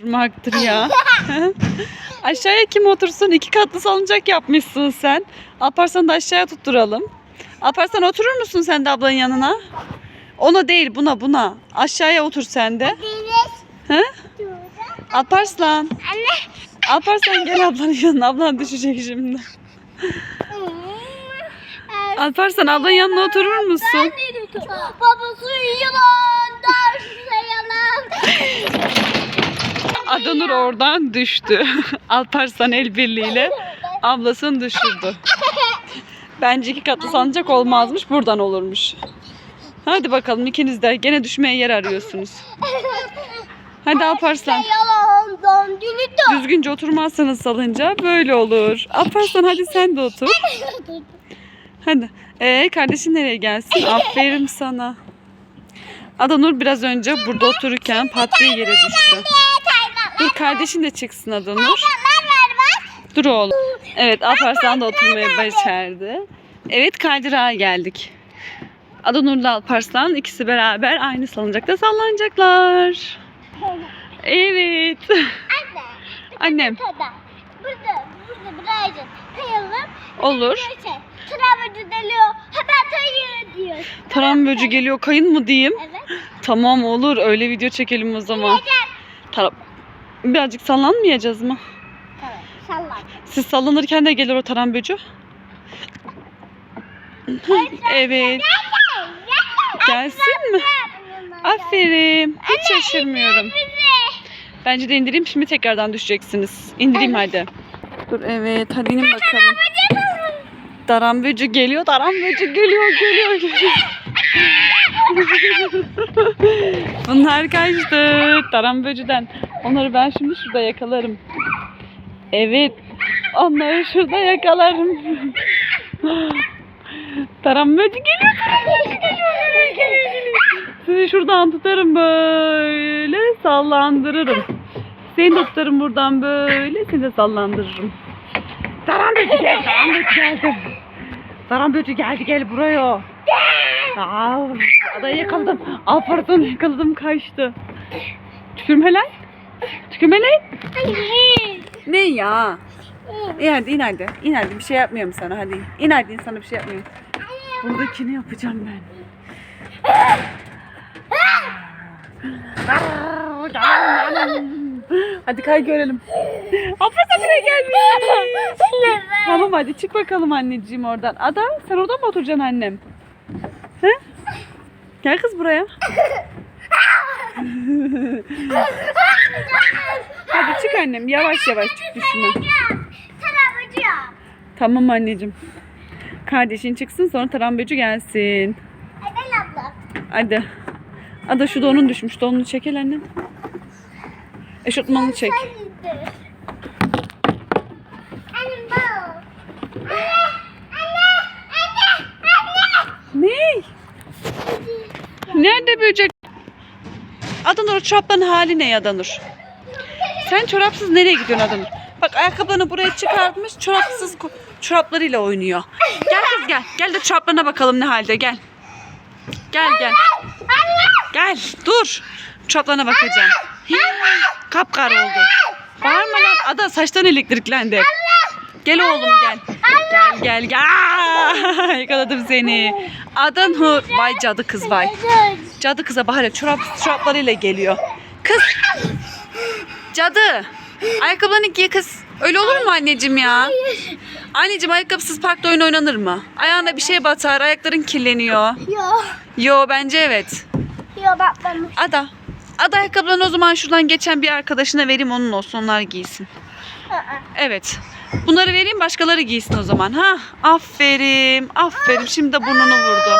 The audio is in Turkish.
Durmaktır ya. Aşağıya kim otursun? İki katlı salıncak yapmışsın sen. Alparslan'ı da aşağıya tutturalım. Alparslan oturur musun sen de ablanın yanına? Ona değil buna buna. Aşağıya otur sen de. He? Alparslan. Anne. Alparslan gel ablanın yanına. Ablan düşecek şimdi. Alparslan ablanın yanına oturur musun? Babası yalan, Adanur oradan düştü. Alparslan el birliğiyle ablasını düşürdü. Bence iki katlı salıncak olmazmış. Buradan olurmuş. Hadi bakalım ikiniz de gene düşmeye yer arıyorsunuz. Hadi Alparslan. Düzgünce oturmazsanız salınca böyle olur. Alparslan hadi sen de otur. Hadi. Ee kardeşin nereye gelsin? Aferin sana. Adanur biraz önce burada otururken pat diye yere düştü. Dur kardeşin de çıksın Adanur. Dur oğlum. Evet Alparslan da oturmayı başardı. Evet kaydırağa geldik. Adanur'la Alparslan ikisi beraber aynı salıncakta sallanacaklar. Evet. Annem Burada, burada, birazcık kayalım. olur. Şey, Trabzon deliyor. Hemen kayıyor diyor. Böcü geliyor kayın mı diyeyim? Evet. Tamam olur öyle video çekelim o zaman. Tara- Birazcık sallanmayacağız mı? Tamam, sallan. Siz sallanırken de gelir o taran böcü. evet. Gelsin mi? Aferin. Hiç şaşırmıyorum. Bence de indireyim şimdi tekrardan düşeceksiniz. İndireyim hadi. Dur evet hadi inin bakalım. Daran böcü geliyor, daran böcü geliyor, geliyor, geliyor. Bunlar kaçtı daran böcüden. Onları ben şimdi şurada yakalarım. Evet, onları şurada yakalarım. Böcü geliyor, böcü geliyor, geliyor, geliyor. Sizi şuradan tutarım böyle sallandırırım. Seni tutarım buradan böyle seni de sallandırırım. Daran böcü geldi, daran böcü geldi. Daran böcü geldi gel buraya. Aa, adayı yakaladım. Aferin yakaladım kaçtı. Tükürme lan. Tükürme lan. Ne ya? İyi hadi in hadi. İn hadi bir şey yapmıyorum sana hadi. İn hadi sana bir şey yapmıyorum. Buradakini yapacağım ben. Hadi kay görelim. Abla sen buraya gelmiş. Tamam hadi çık bakalım anneciğim oradan. Ada sen orada mı oturacaksın annem? He? Gel kız buraya. Hadi çık annem yavaş yavaş çık düşme. Trabzon. Tamam anneciğim. Kardeşin çıksın sonra taramböcü gelsin. Emel abla. Hadi. Ada şu donun düşmüş. Donunu çekel annem. Eşofmanını çek. Annem bak. Anne, anne, anne, anne. Ne? Nerede böcek? Adanur çorapların hali ne Adanur? Sen çorapsız nereye gidiyorsun Adanur? Bak ayakkabılarını buraya çıkartmış çorapsız çoraplarıyla oynuyor. Gel kız gel. Gel de çoraplarına bakalım ne halde gel. Gel gel. Gel dur. Çoraplarına bakacağım. Hii, Kapkara oldu. Bağırma lan. Ada saçtan elektriklendi. Gel oğlum gel. Gel gel gel. Aa, Yakaladım seni. Adanur. Vay cadı kız vay. Cadı kıza bahane çorap, çoraplarıyla geliyor. Kız. Cadı. Ayakkabılarını giy kız. Öyle olur mu anneciğim ya? Anneciğim ayakkabısız parkta oyun oynanır mı? Ayağına bir şey batar, ayakların kirleniyor. Yok, Yo bence evet. yok bakmamış. Ada. Ada ayakkabılarını o zaman şuradan geçen bir arkadaşına vereyim onun olsun onlar giysin. Evet. Bunları vereyim başkaları giysin o zaman. Ha? Aferin. Aferin. Şimdi de burnunu vurdu.